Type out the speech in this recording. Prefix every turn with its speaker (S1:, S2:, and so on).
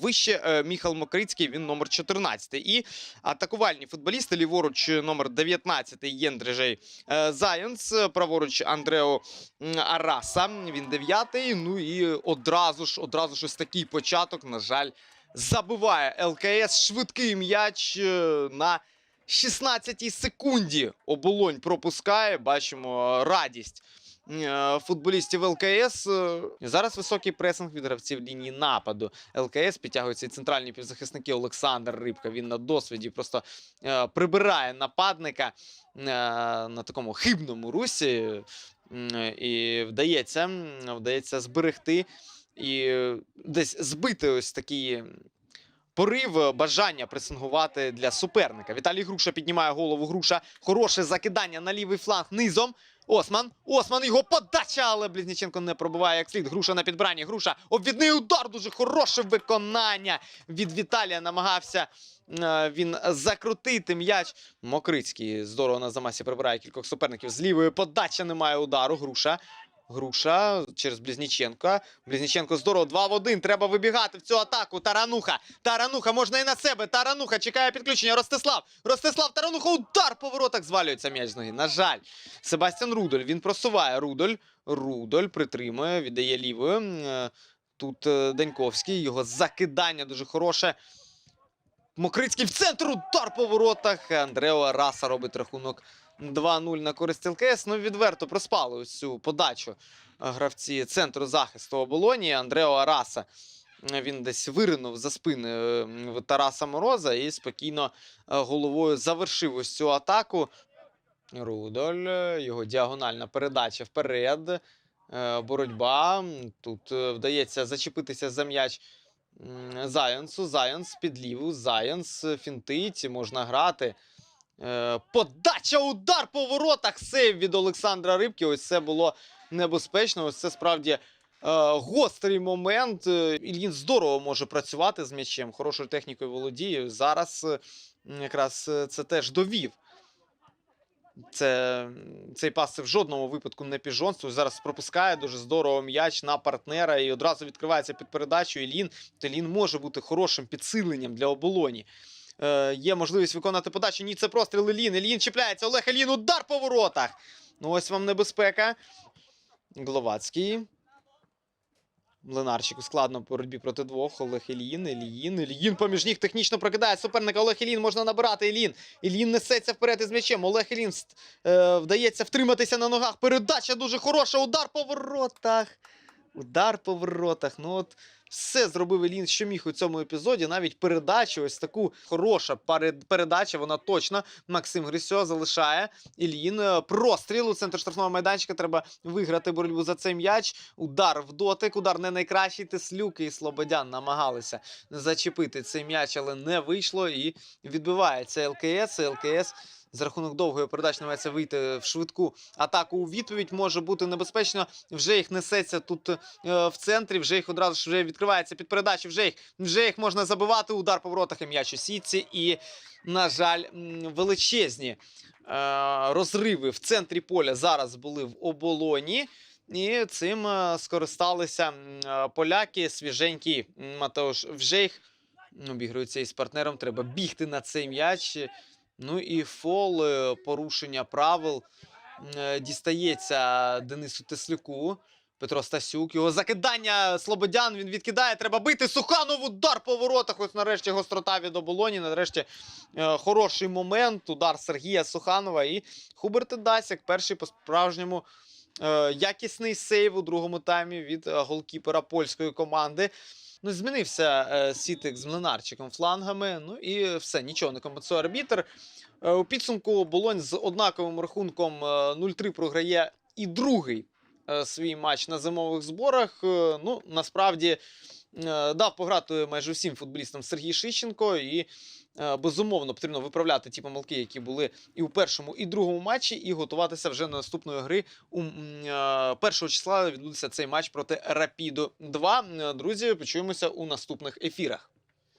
S1: вище. Е, Міхал Мокрицький, він номер 14. І атакувальні футболісти, ліворуч е, номер 19 Єндрежей е, Заєнс, е, праворуч Андрео Араса, він 9. Ну і одразу ж, одразу ж ось такий початок, на жаль, забиває ЛКС швидкий м'яч на 16-й секунді. Оболонь пропускає. Бачимо радість футболістів ЛКС. Е, Зараз високий пресинг від гравців лінії нападу. ЛКС підтягуються і центральні півзахисники Олександр Рибка. Він на досвіді просто е, прибирає нападника е, на такому хибному русі. І вдається, вдається зберегти і десь збити ось такий порив, е, бажання пресингувати для суперника. Віталій Груша піднімає голову. Груша. Хороше закидання на лівий фланг низом. Осман. Осман його подача, але Близніченко не пробиває як слід. Груша на підбранні. Груша. Обвідний удар. Дуже хороше виконання від Віталія. Намагався е, він закрутити м'яч. Мокрицький здорово на замасі прибирає кількох суперників. З лівої подача немає удару. Груша. Груша через Близніченка. Близніченко здорово. 2 в 1. Треба вибігати в цю атаку. Тарануха. Тарануха можна і на себе. Тарануха чекає підключення. Ростислав. Ростислав Тарануха. Удар по воротах. Звалюється м'яч з ноги. На жаль. Себастьян Рудоль. Він просуває. Рудоль. Рудоль притримує, віддає лівою. Е, Тут е, Деньковський. Його закидання дуже хороше. Мокрицький в центр. Удар по воротах. Андрео Раса робить рахунок 2-0 на користь ЛКС. Ну, відверто проспали ось цю подачу е, гравці центру захисту оболоні. Андрео Араса. е, Він десь виринув за спини е, Тараса Мороза і спокійно головою завершив ось цю атаку. Рудоль, його діагональна передача вперед. Боротьба. Тут вдається зачепитися за м'яч Зайонсу. Зайонс під ліву. Зайонс фінтить, можна грати. Е, Подача, удар по воротах. Сейв від Олександра Рибки. Ось це було небезпечно. Ось це справді е, гострий момент. Е, Ільїн здорово може працювати з м'ячем, хорошою технікою володіє. Зараз якраз це теж довів. Це, цей пас це в жодному випадку не піжонство. Зараз пропускає дуже здорово м'яч на партнера і одразу відкривається під передачу. Ілін. Ілін може бути хорошим підсиленням для оболоні. Е, є можливість виконати подачу. Ні, це простріл Ілін. Ілін чіпляється. Олег Ілін, удар по воротах. Ну ось вам небезпека. Гловацький. Млинарчику складно боротьбі проти двох. Олег Ілін, Ілін, Ілін поміж ніг технічно прокидає суперника. Олег Ілін можна набирати. Ілін. Ілін несеться вперед із м'ячем. Олег Ілін е, вдається втриматися на ногах. Передача дуже хороша. Удар по воротах. Удар по воротах. Ну от все зробив Ілін, що міг у цьому епізоді. Навіть передачу, ось таку хороша передача, вона точно. Максим Грисьо залишає. Ілін. е, Простріл у центр штрафного майданчика. Треба виграти боротьбу за цей м'яч. Удар в дотик. Удар не найкращий. Теслюк і Слободян намагалися зачепити цей м'яч, але не вийшло. І відбивається ЛКС. ЛКС за рахунок довгої передачі намагається вийти в швидку атаку у відповідь. Може бути небезпечно. Вже їх несеться тут е, в центрі. Вже їх одразу ж вже відкривається під передачі. Вже їх вже їх можна забивати. Удар по воротах і м'яч у сітці. І, на жаль, величезні е, розриви в центрі поля зараз були в оболоні. І цим е, скористалися е, поляки. Свіженький Матеуш Вжейх обігрується із партнером. Треба бігти на цей м'яч. Ну і фол, е, порушення правил е, дістається Денису Теслюку. Петро Стасюк. Його закидання Слободян. Він відкидає. Треба бити. Суханов удар по воротах. Ось нарешті гострота від оболоні. Нарешті е, хороший момент. Удар Сергія Суханова. І Хуберт Дасяк. Перший по-справжньому е, якісний сейв у другому таймі від е, голкіпера польської команди. Ну, змінився е, Сітик з Млинарчиком флангами. Ну і все, нічого не компенсує арбітр. Е, у підсумку Болонь з однаковим рахунком е, 0-3 програє і другий е, свій матч на зимових зборах. Е, ну, насправді е, дав пограти майже всім футболістам Сергій Шищенко. І е, безумовно потрібно виправляти ті помилки, які були і у першому, і другому матчі, і готуватися вже до наступної гри. У е, першого числа відбудеться цей матч проти Рапідо. 2. Е, Друзі, почуємося у наступних ефірах.